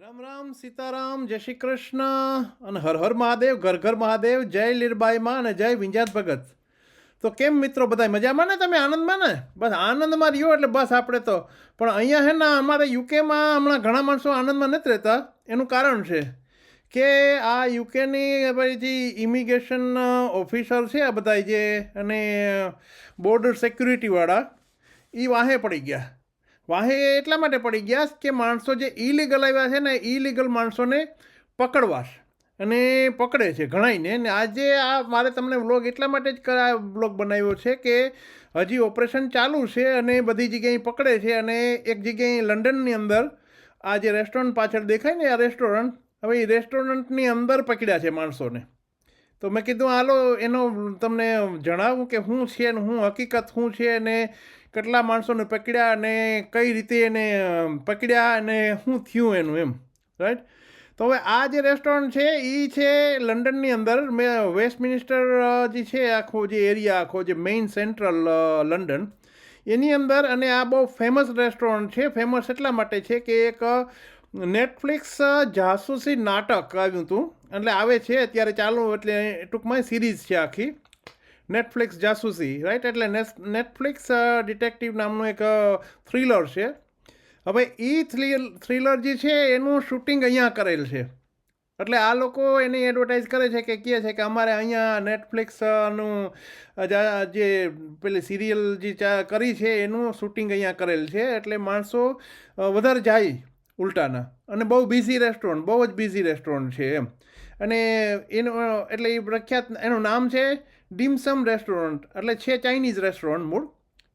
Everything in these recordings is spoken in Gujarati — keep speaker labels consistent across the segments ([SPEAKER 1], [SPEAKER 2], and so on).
[SPEAKER 1] રામ રામ સીતારામ, જય શ્રી કૃષ્ણ. અને હર હર મહાદેવ, ઘર ઘર મહાદેવ, જય લીરબાઈમાં અને જય વિંજાત ભગત. તો કેમ મિત્રો બધા મજામાં ને તમે? આનંદમાં ને? બસ આનંદમાં રહ્યો એટલે બસ આપણે તો. પણ અહીંયા છે ને અમારે યુકેમાં હમણાં ઘણા માણસો આનંદમાં નથી રહેતા. એનું કારણ છે કે આ યુકેની જે ઇમિગ્રેશન ઓફિસર છે આ બધા જે અને બોર્ડર સિક્યુરિટીવાળા એ વાહે પડી ગયા. વાહે એટલા માટે પડી ગયા કે માણસો જે ઇલીગલ આવ્યા છે ને ઇલીગલ માણસોને પકડવાશ અને પકડે છે ઘણાઈને ને આજે આ મારે તમને વ્લોગ એટલા માટે જ વ્લોગ બનાવ્યો છે કે હજી ઓપરેશન ચાલુ છે અને બધી જગ્યાએ પકડે છે અને એક જગ્યાએ લંડનની અંદર આ જે રેસ્ટોરન્ટ પાછળ દેખાય ને આ રેસ્ટોરન્ટ, હવે એ રેસ્ટોરન્ટની અંદર પકડ્યા છે માણસોને. તો મેં કીધું, હાલો, એનો તમને જણાવું કે શું છે ને શું હકીકત શું છે અને કેટલા માણસોને પકડ્યા અને કઈ રીતે એને પકડ્યા અને શું થયું એનું એમ રાઈટ તો હવે આ જે રેસ્ટોરન્ટ છે એ છે લંડનની અંદર. મેં વેસ્ટ મિનિસ્ટર જે છે, આખો જે એરિયા આખો જે મેઇન સેન્ટ્રલ લંડન, એની અંદર અને આ બહુ ફેમસ રેસ્ટોરન્ટ છે. ફેમસ એટલા માટે છે કે એક નેટફ્લિક્સ જાસૂસી નાટક આવ્યું હતું. એટલે આવે છે, અત્યારે ચાલુ, એટલે ટૂંકમાં સિરીઝ છે આખી. નેટફ્લિક્સ જાસૂસી રાઈટ એટલે નેટફ્લિક્સ ડિટેક્ટિવ નામનું એક થ્રિલર છે. હવે એ થ્રિલર જે છે, એનું શૂટિંગ અહીંયા કરેલ છે. એટલે આ લોકો એની એડવર્ટાઇઝ કરે છે કે, કહે છે કે અમારે અહીંયા નેટફ્લિક્સનું જે પેલી સિરિયલ જે કરી છે, એનું શૂટિંગ અહીંયા કરેલ છે. એટલે માણસો વધારે જાય ઉલટાના. અને બહુ બિઝી રેસ્ટોરન્ટ બહુ જ બિઝી રેસ્ટોરન્ટ છે એમ. અને એનું, એટલે એ પ્રખ્યાત, એનું નામ છે ડીમસમ રેસ્ટોરન્ટ એટલે છે ચાઇનીઝ રેસ્ટોરન્ટ મૂળ.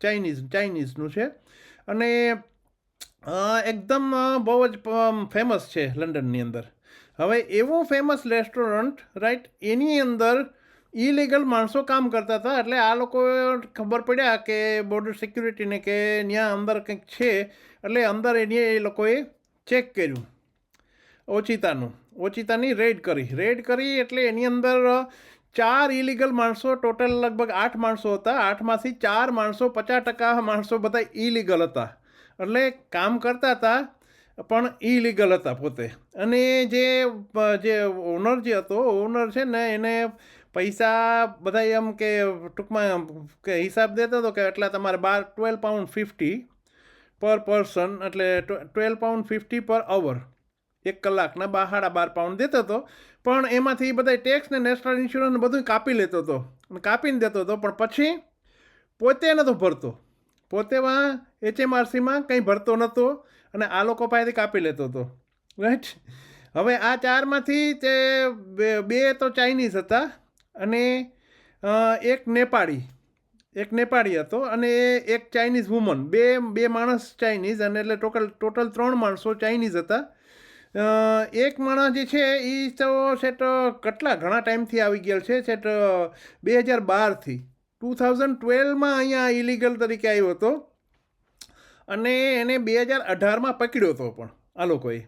[SPEAKER 1] ચાઇનીઝ ચાઇનીઝનું છે. અને એકદમ બહુ જ ફેમસ છે લંડનની અંદર. હવે એવું ફેમસ રેસ્ટોરન્ટ રાઈટ એની અંદર ઇલીગલ માણસો કામ કરતા હતા. એટલે આ લોકો ખબર પડ્યા કે બોર્ડર સિક્યુરિટીને કે ત્યાં અંદર કંઈક છે. એટલે અંદર એની એ લોકોએ ચેક કર્યું. ઓચિતાનું. ઓચિતાની રેડ કરી. રેડ કરી એટલે એની અંદર ચાર ઇલીગલ માણસો ટોટલ લગભગ આઠ માણસો હતા. આઠમાંથી ચાર માણસો પચાસ ટકા માણસો બધા ઇલીગલ હતા. એટલે કામ કરતા હતા, પણ ઇલીગલ હતા પોતે. અને જે જે ઓનર જે હતો ઓનર છે ને, એને પૈસા બધા એમ કે ટૂંકમાં કે હિસાબ દેતો હતો કે એટલા તમારે બાર twelve pound fifty per person એટલે twelve pound fifty per hour એક કલાકના બહાડા બાર પાઉન્ડ દેતો હતો. પણ એમાંથી બધા ટેક્સ ને નેશનલ ઇન્સ્યોરન્સ બધું કાપી લેતો હતો. અને કાપીને દેતો હતો, પણ પછી પોતે નહોતો ભરતો. પોતેમાં એચએમઆરસીમાં કંઈ ભરતો નહોતો અને આ લોકો પાસેથી કાપી લેતો હતો. રાઈટ હવે આ ચારમાંથી તે બે તો ચાઇનીઝ હતા અને એક નેપાળી એક નેપાળી હતો અને એક ચાઇનીઝ વુમન બે બે માણસ ચાઇનીઝ અને એટલે ટોટલ ટોટલ ત્રણ માણસો ચાઇનીઝ હતા. એક માણસ જે છે એ તો સેટ કેટલા ઘણા ટાઈમથી આવી ગયેલ છે? સેટ બે હજાર બારથી. ટુ થાઉઝન્ડ ટ્વેલ્વમાં અહીંયા ઇલીગલ તરીકે આવ્યો હતો. અને એને બે હજાર અઢારમાં પકડ્યો હતો પણ, આ લોકોએ.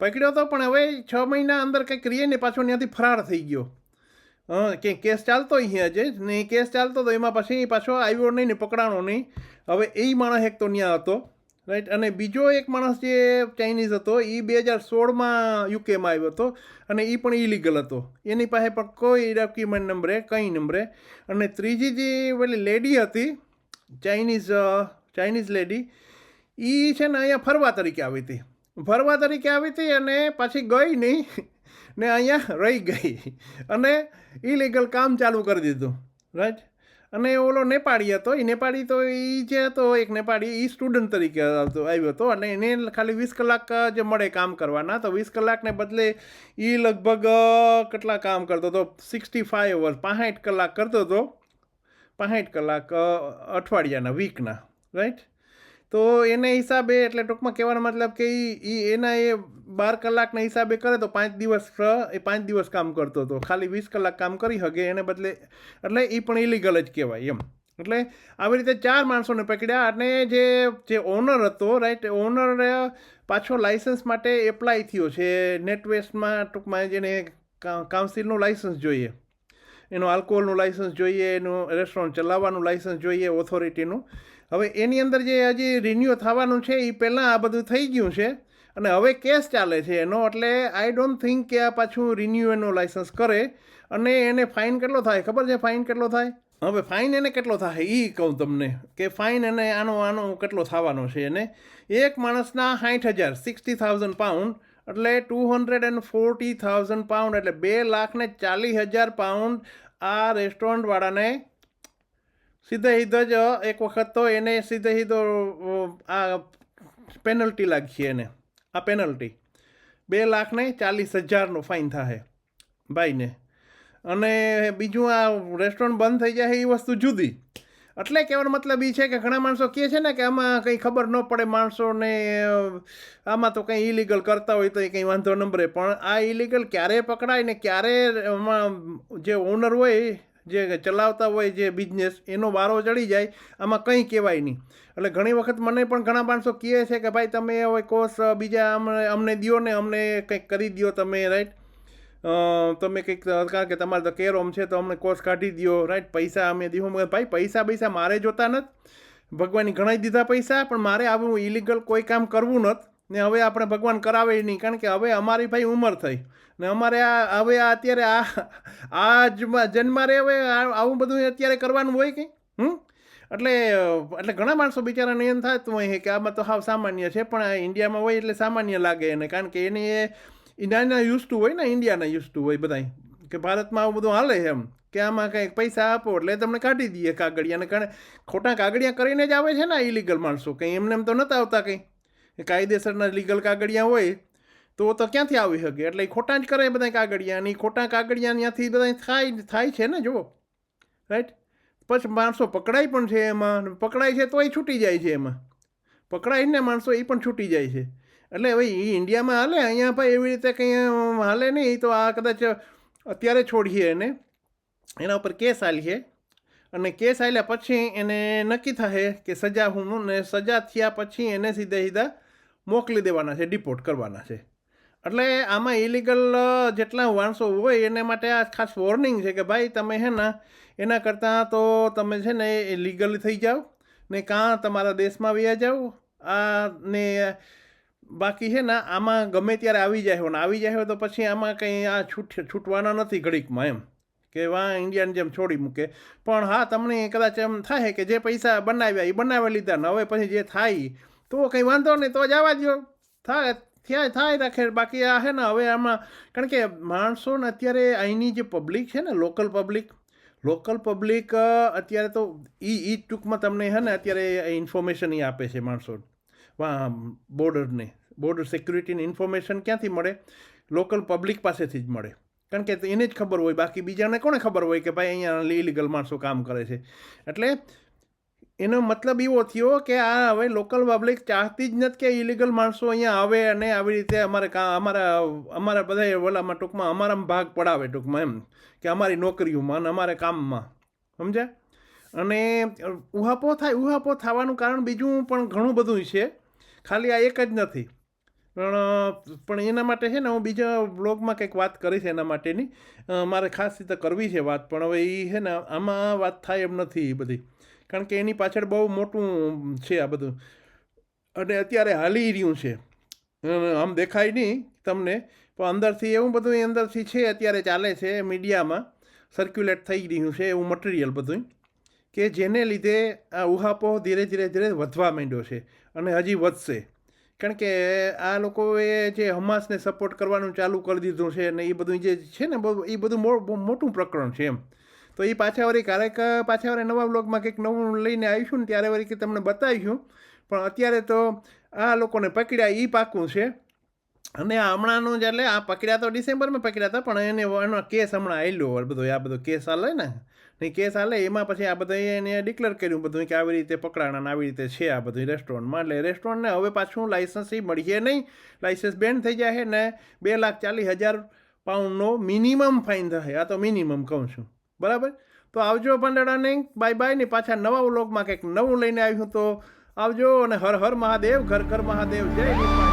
[SPEAKER 1] પકડ્યો હતો પણ હવે છ મહિના અંદર કંઈક રહીએ ને પાછો ત્યાંથી ફરાર થઈ ગયો. હં કે કેસ ચાલતો અહીંયા જે ને કેસ ચાલતો હતો એમાં પછી પાછો આવ્યો નહીં ને પકડાણો નહીં. હવે એ માણસ એક તો ત્યાં હતો. રાઈટ અને બીજો એક માણસ જે ચાઇનીઝ હતો, એ બે હજાર સોળમાં યુકેમાં આવ્યો હતો અને એ પણ ઇલીગલ હતો. એની પાસે પણ કોઈ ડોક્યુમેન્ટ નંબરે કંઈ નંબરે અને ત્રીજી જે પેલી લેડી હતી ચાઇનીઝ ચાઇનીઝ લેડી એ છે ને અહીંયા ફરવા તરીકે આવી હતી. ફરવા તરીકે આવી હતી અને પાછી ગઈ નહીં, ને અહીંયા રહી ગઈ. અને ઇલીગલ કામ ચાલુ કરી દીધું. રાઈટ અને ઓલો નેપાળી હતો એ નેપાળી તો એ જે હતો, એક નેપાળી એ સ્ટુડન્ટ તરીકે આવ્યો હતો. અને એને ખાલી વીસ કલાક જે મળે કામ કરવાના. તો વીસ કલાકને બદલે એ લગભગ કેટલા કામ કરતો હતો? સિક્સટી ફાઇવ અવર્સ પાંસઠ કલાક કરતો હતો. પાંસઠ કલાક અઠવાડિયાના વીકના રાઈટ તો એને હિસાબે એટલે ટૂંકમાં કહેવાનો મતલબ કે એ એના એ બાર કલાકના હિસાબે કરે તો પાંચ દિવસ એ પાંચ દિવસ કામ કરતો હતો. ખાલી વીસ કલાક કામ કરી શકે એને બદલે એટલે એ પણ ઇલીગલ જ કહેવાય એમ. એટલે આવી રીતે ચાર માણસોને પકડ્યા અને જે જે ઓનર હતો રાઈટ ઓનર પાછો લાઇસન્સ માટે એપ્લાય થયો છે. નેટવેસ્ટમાં ટૂંકમાં જેને કાઉન્સિલનું લાઇસન્સ જોઈએ. એનું આલ્કોહોલનું લાઇસન્સ જોઈએ, એનું રેસ્ટોરન્ટ ચલાવવાનું લાઇસન્સ જોઈએ ઓથોરિટીનું હવે એની અંદર જે હજી રિન્યુ થવાનું છે એ પહેલાં આ બધું થઈ ગયું છે અને હવે કેસ ચાલે છે એનો, એટલે આઈ ડોન્ટ થિંક કે આ પાછું રિન્યુ એનો લાઇસન્સ કરે અને એને ફાઇન કેટલો થાય? ખબર છે ફાઇન કેટલો થાય? હવે ફાઇન એને કેટલો થાય? એ કહું તમને કે ફાઇન એને આનો આનો કેટલો થવાનો છે એને? એક માણસના સાઠ હજાર સિક્સટી થાઉઝન્ડ પાઉન્ડ એટલે two hundred and forty thousand pound એટલે બે લાખ ને ચાલીસ હજાર પાઉન્ડ આ રેસ્ટોરન્ટવાળાને સીધે સીધો જ એક વખત તો એને સીધે સીધો આ પેનલ્ટી લાગી એને. આ પેનલ્ટી બે લાખ ને ચાલીસ હજારનો ફાઇન થાય ભાઈને. અને બીજું આ રેસ્ટોરન્ટ બંધ થઈ જાય એ વસ્તુ જુદી. એટલે કહેવાનો મતલબ એ છે કે ઘણા માણસો કહે છે ને કે આમાં કંઈ ખબર ન પડે માણસોને આમાં તો કંઈ ઇલીગલ કરતા હોય તો એ કંઈ વાંધો નંબરે પણ આ ઇલીગલ ક્યારે પકડાય ને ક્યારે એમાં જે ઓનર હોય, જે ચલાવતા હોય જે બિઝનેસ એનો વારો ચડી જાય, આમાં કંઈ કહેવાય નહીં. એટલે ઘણી વખત મને પણ ઘણા માણસો કહે છે કે ભાઈ, તમે હવે કોર્સ બીજા અમને અમને દ્યો ને અમને કંઈક કરી દ્યો તમે રાઈટ તમે કંઈક કારણ કે તમારે તો કેરોમ છે, તો અમને કોર્સ કાઢી દ્યો રાઈટ પૈસા અમે મેં ભાઈ, પૈસા પૈસા મારે જોતા નથી. ભગવાને ઘણા દીધા પૈસા, પણ મારે આવું ઇલીગલ કોઈ કામ કરવું નથી. ને હવે આપણે ભગવાન કરાવે નહીં. કારણ કે હવે અમારી ભાઈ ઉંમર થઈ. ને અમારે આ, હવે આ અત્યારે આ આ જ જન્મારે હવે આવું બધું અત્યારે કરવાનું હોય કંઈ? હમ? એટલે એટલે ઘણા માણસો બિચારાને એમ થતું હોય કે આમાં તો હાવ સામાન્ય છે, પણ ઇન્ડિયામાં હોય એટલે સામાન્ય લાગે એને. કારણ કે એની એ ઇન્ડિયાના યુઝ ટુ હોય ને, ઇન્ડિયાના યુઝ ટુ હોય બધાય, કે ભારતમાં આવું બધું હાલે એમ, કે આમાં કંઈક પૈસા આપો એટલે તમને કાઢી દઈએ કાગળિયાને કારણ ખોટા કાગળિયા કરીને જ આવે છે ને ઇલીગલ માણસો, કંઈ એમને એમ તો નહોતા આવતા કંઈ. કાયદેસરના લીગલ કાગળિયા હોય, તો તો ક્યાંથી આવી શકે? એટલે એ ખોટા જ કરે બધા કાગળિયા, અને ખોટા કાગળિયા ત્યાંથી બધા થાય થાય છે ને, જુઓ. રાઈટ પછી માણસો પકડાય પણ છે એમાં, પકડાય છે તોય છૂટી જાય છે એમાં. પકડાય ને માણસો એ પણ છૂટી જાય છે. એટલે હવે એ ઇન્ડિયામાં હાલે, અહીંયા ભાઈ એવી રીતે કંઈ હાલે નહીં તો આ કદાચ અત્યારે છોડીએ એને. એના ઉપર કેસ આલીએ. અને કેસ આલ્યા પછી એને નક્કી થશે કે સજા હું ને સજા થયા પછી એને સીધે સીધા મોકલી દેવાના છે, ડિપોર્ટ કરવાના છે. એટલે આમાં ઇલીગલ જેટલા માણસો હોય એને માટે આ ખાસ વોર્નિંગ છે કે ભાઈ તમે હે ને, એના કરતાં તો તમે છે ને એ લીગલ થઈ જાઓ, ને કાં તમારા દેશમાં વ્યા જાઓ, આ ને બાકી છે ને, આમાં ગમે ત્યારે આવી જાય હોય ને, આવી જાય હોય તો પછી આમાં કંઈ આ છૂટ, છૂટવાના નથી ઘડીકમાં એમ. કે વાં ઇન્ડિયાની જેમ છોડી મૂકે. પણ હા, તમને કદાચ એમ થાય કે જે પૈસા બનાવ્યા, એ બનાવી લીધા ને, હવે પછી જે થાય, તો કંઈ વાંધો નહીં, તો જ આવવા દો થાય થાય થાય રાખે. બાકી આ છે ને, હવે આમાં, કારણ કે માણસોને અત્યારે અહીંની જે પબ્લિક છે ને, લોકલ પબ્લિક લોકલ પબ્લિક અત્યારે તો એ એ ટૂંકમાં તમને છે ને, અત્યારે ઇન્ફોર્મેશન એ આપે છે માણસો બોર્ડરને. બોર્ડર સિક્યુરિટીની ઇન્ફોર્મેશન ક્યાંથી મળે? લોકલ પબ્લિક પાસેથી જ મળે. કારણ કે એને જ ખબર હોય, બાકી બીજાને કોને ખબર હોય કે ભાઈ અહીંયા ઇલીગલ માણસો કામ કરે છે? એટલે એનો મતલબ એવો થયો કે આ હવે લોકલ પબ્લિક ચાહતી જ નથી કે ઇલીગલ માણસો અહીંયા આવે અને આવી રીતે અમારે કા, અમારા અમારા બધા ઓલામાં ટૂંકમાં અમારામાં ભાગ પડાવે ટૂંકમાં એમ, કે અમારી નોકરીઓમાં અને અમારે કામમાં. સમજ્યા? અને ઉહાપો થાય, ઉહાપો થવાનું કારણ બીજું પણ ઘણું બધું છે. ખાલી આ એક જ નથી. પણ પણ એના માટે છે ને હું બીજા બ્લોગમાં કંઈક વાત કરીશ એના માટેની. મારે ખાસ રીતે કરવી છે વાત, પણ હવે એ છે ને આમાં વાત થાય એમ નથી એ બધી. કારણ કે એની પાછળ બહુ મોટું છે આ બધું. અને અત્યારે હાલી રહ્યું છે. આમ દેખાય નહીં તમને, પણ અંદરથી એવું બધું અંદરથી છે, અત્યારે ચાલે છે મીડિયામાં. સર્ક્યુલેટ થઈ રહ્યું છે એવું મટીરિયલ બધું કે જેને લીધે આ ઉહાપો ધીરે ધીરે ધીરે વધવા માંડ્યો છે અને હજી વધશે. કારણ કે આ લોકોએ જે હમાસને સપોર્ટ કરવાનું ચાલુ કરી દીધું છે અને એ બધું જે છે ને એ બધું મોટું પ્રકરણ છે એમ. તો એ પાછા વળી ક્યારેક પાછા વળી નવા બ્લોગમાં કંઈક નવું લઈને આવીશું ને ત્યારે વળી કે તમને બતાવીશું. પણ અત્યારે તો આ લોકોને પકડ્યા એ પાકું છે. અને હમણાંનું જ એટલે આ પકડ્યા તો ડિસેમ્બરમાં પકડ્યા હતા, પણ એને એનો કેસ હમણાં આવેલો બધો આ બધો કેસ હાલે ને. ને કેસ હાલે, એમાં પછી આ બધા એને ડિક્લેર કર્યું બધું કે આવી રીતે પકડાણા આવી રીતે છે આ બધું રેસ્ટોરન્ટમાં એટલે રેસ્ટોરન્ટને હવે પાછું લાઇસન્સ એ મળીએ નહીં. લાઇસન્સ બેન થઈ જાય ને બે લાખ ચાલીસ હજાર પાઉન્ડનો મિનિમમ ફાઇન થશે આ તો મિનિમમ કહું છું. બરાબર? તો આવજો નહીં બાય બાય ને પાછા નવા વ્લોગમાં કંઈક નવું લઈને આવ્યું તો આવજો અને હર હર મહાદેવ, ઘર ઘર મહાદેવ, જય